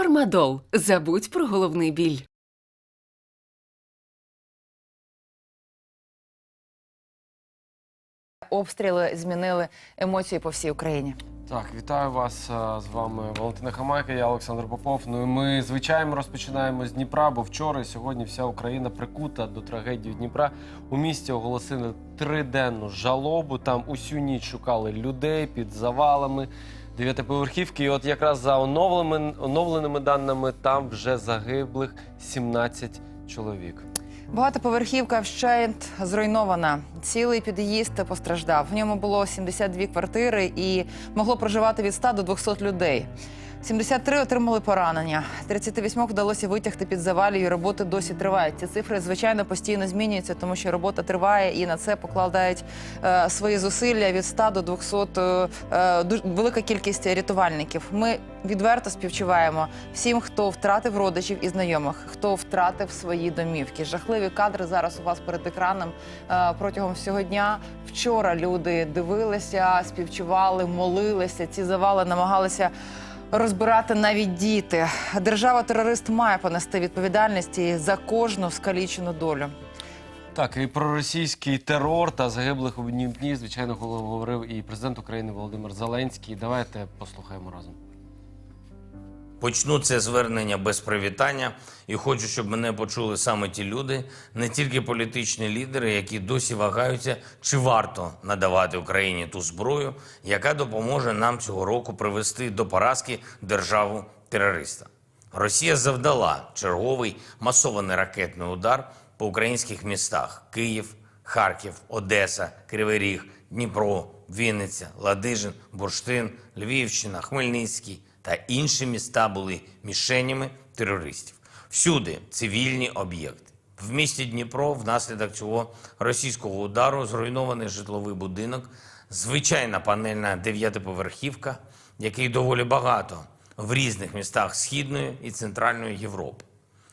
Фармадол. Забудь про головний біль. Обстріли змінили емоції по всій Україні. Так, вітаю вас. а, З вами Валентина Хамайка, я Олександр Попов. Ну і ми звичайно розпочинаємо з Дніпра, бо вчора і сьогодні вся Україна прикута до трагедії Дніпра. У місті оголосили триденну жалобу. Там усю ніч шукали людей під завалами дев'ятиповерхівки. І от якраз за оновленими, оновленими даними там вже загиблих 17 чоловік. Багатоповерхівка вщент зруйнована. Цілий під'їзд постраждав. В ньому було 72 квартири і могло проживати від 100 до 200 людей. 73 отримали поранення. 38 вдалося витягти під завалів, і роботи досі тривають. Ці цифри, звичайно, постійно змінюються, тому що робота триває і на це покладають е, свої зусилля від 100 до 200, е, е, дуж- велика кількість рятувальників. Ми відверто співчуваємо всім, хто втратив родичів і знайомих, хто втратив свої домівки. Жахливі кадри зараз у вас перед екраном е, протягом всього дня. Вчора люди дивилися, співчували, молилися. Ці завали намагалися. Розбирати навіть діти. Держава-терорист має понести відповідальність за кожну скалічену долю. Так, і про російський терор та загиблих у Дніпні, звичайно, говорив і президент України Володимир Зеленський. Давайте послухаємо разом. Почну це звернення без привітання і хочу, щоб мене почули саме ті люди, не тільки політичні лідери, які досі вагаються, чи варто надавати Україні ту зброю, яка допоможе нам цього року привести до поразки державу терориста. Росія завдала черговий масований ракетний удар по українських містах: Київ, Харків, Одеса, Кривий Ріг, Дніпро, Вінниця, Ладижин, Бурштин, Львівщина, Хмельницький та інші міста були мішенями терористів. Всюди цивільні об'єкти. В місті Дніпро внаслідок цього російського удару зруйнований житловий будинок, звичайна панельна дев'ятиповерхівка, який доволі багато в різних містах Східної і Центральної Європи.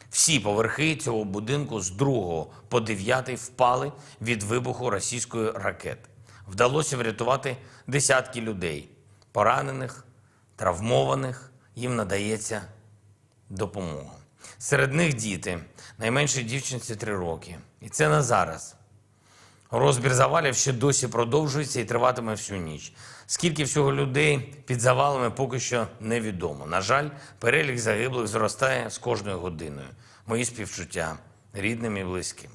Всі поверхи цього будинку з 2 по 9 впали від вибуху російської ракети. Вдалося врятувати десятки людей, поранених, травмованих. Їм надається допомога. Серед них діти, найменшій дівчинці 3 роки. І це не зараз. Розбір завалів ще досі продовжується і триватиме всю ніч. Скільки всього людей під завалами поки що невідомо. На жаль, перелік загиблих зростає з кожною годиною. Мої співчуття рідним і близьким.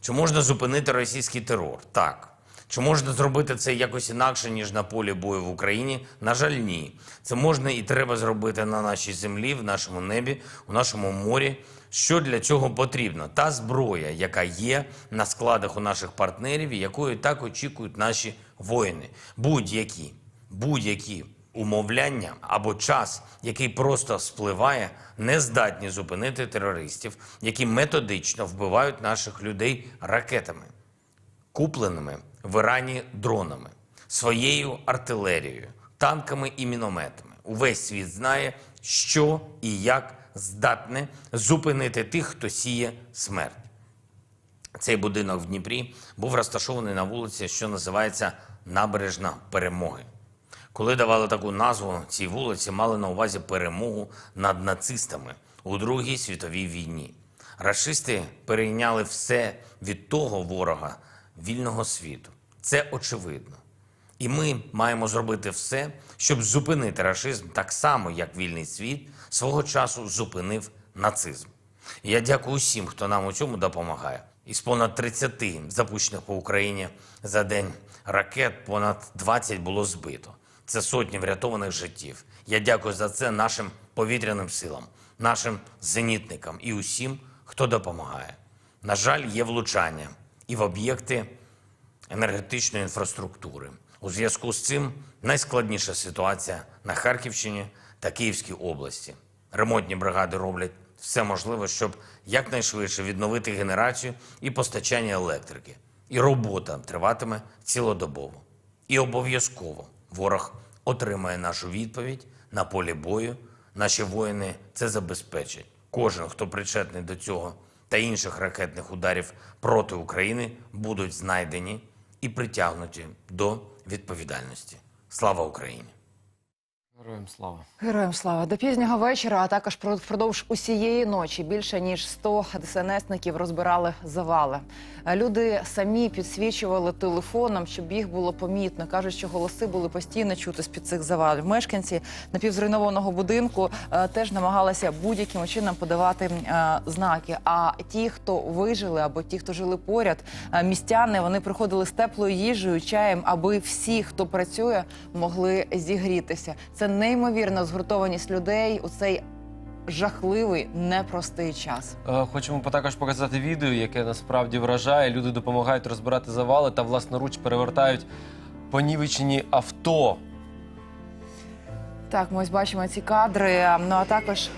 Чи можна зупинити російський терор? Так. Чи можна зробити це якось інакше, ніж на полі бою в Україні? На жаль, ні. Це можна і треба зробити на нашій землі, в нашому небі, у нашому морі. Що для цього потрібно? Та зброя, яка є на складах у наших партнерів, і якої так очікують наші воїни. Будь-які, будь-які умовляння або час, який просто спливає, не здатні зупинити терористів, які методично вбивають наших людей ракетами купленими в Ірані дронами, своєю артилерією, танками і мінометами. Увесь світ знає, що і як здатне зупинити тих, хто сіє смерть. Цей будинок в Дніпрі був розташований на вулиці, що називається Набережна Перемоги. Коли давали таку назву цій вулиці, мали на увазі перемогу над нацистами у Другій світовій війні. Рашисти перейняли все від того ворога вільного світу. Це очевидно. І ми маємо зробити все, щоб зупинити рашизм так само, як вільний світ свого часу зупинив нацизм. Я дякую усім, хто нам у цьому допомагає. Із понад 30 запущених по Україні за день ракет, понад 20 було збито. Це сотні врятованих життів. Я дякую за це нашим повітряним силам, нашим зенітникам і усім, хто допомагає. На жаль, є влучання і в об'єкти енергетичної інфраструктури. У зв'язку з цим найскладніша ситуація на Харківщині та Київській області. Ремонтні бригади роблять все можливе, щоб якнайшвидше відновити генерацію і постачання електрики. І робота триватиме цілодобово. І обов'язково ворог отримає нашу відповідь на полі бою. Наші воїни це забезпечать. Кожен, хто причетний до цього та інших ракетних ударів проти України, будуть знайдені і притягнуті до відповідальності. Слава Україні! Героям слава. Героям слава до пізнього вечора, а також про- впродовж усієї ночі більше ніж 100 ДСНСників розбирали завали. Е, Люди самі підсвічували телефоном, щоб їх було помітно. кажуть, що голоси були постійно чути з під цих завалів. Мешканці напівзруйнованого будинку е, теж намагалися будь-яким чином подавати е, знаки. А ті, хто вижили або ті, хто жили поряд, містяни вони приходили з теплою їжею, чаєм, аби всі, хто працює, могли зігрітися. Це неймовірна згуртованість людей у цей жахливий, непростий час. Е, Хочемо також показати відео, яке насправді вражає. Люди допомагають розбирати завали та власноруч перевертають понівечені авто. Так, ми ось бачимо ці кадри. Ну а також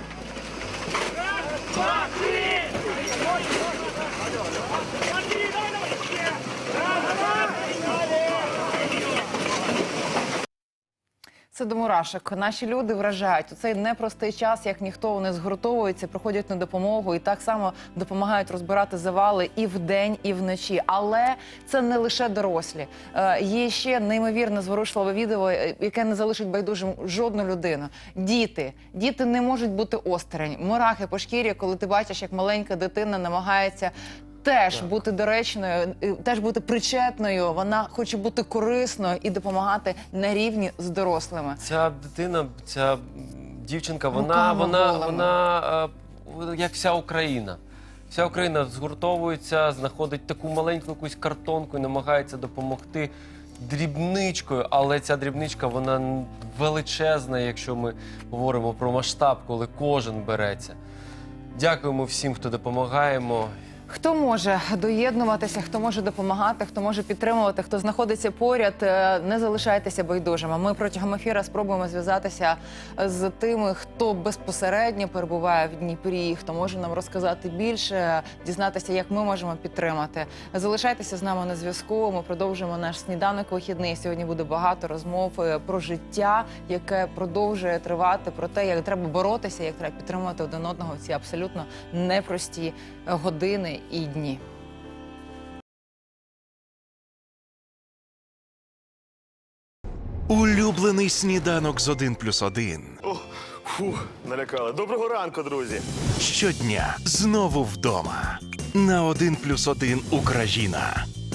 Це до мурашок. Наші люди вражають у цей непростий час, як ніхто вони згуртовуються, приходять на допомогу і так само допомагають розбирати завали і вдень, і вночі. Але це не лише дорослі. Е, є ще неймовірно зворушливе відео, е, яке не залишить байдужим жодну людину. Діти, діти не можуть бути осторонь. Мурахи по шкірі, коли ти бачиш, як маленька дитина намагається. Теж Так. бути доречною, е, теж бути причетною. Вона хоче бути корисною і допомагати на рівні з дорослими. Ця дитина, ця дівчинка, вона, Руками вона, голими. вона е, як вся Україна. Вся Україна згуртовується, знаходить таку маленьку якусь картонку і намагається допомогти дрібничкою, але ця дрібничка вона величезна, якщо ми говоримо про масштаб, коли кожен береться. Дякуємо всім, хто допомагаємо. Хто може доєднуватися, хто може допомагати, хто може підтримувати, хто знаходиться поряд, е, не залишайтеся байдужими. Ми протягом ефіра спробуємо зв'язатися з тими, хто безпосередньо перебуває в Дніпрі, хто може нам розказати більше, дізнатися, як ми можемо підтримати. Залишайтеся з нами на зв'язку. Ми продовжуємо наш сніданок вихідний. Сьогодні буде багато розмов е, про життя, яке продовжує тривати, про те, як треба боротися, як треба підтримувати один одного в ці абсолютно непрості е, і дні. Улюблений сніданок з 1 плюс 1. О, фу, налякали. Доброго ранку, друзі. Щодня знову вдома. На 1 плюс 1 Україна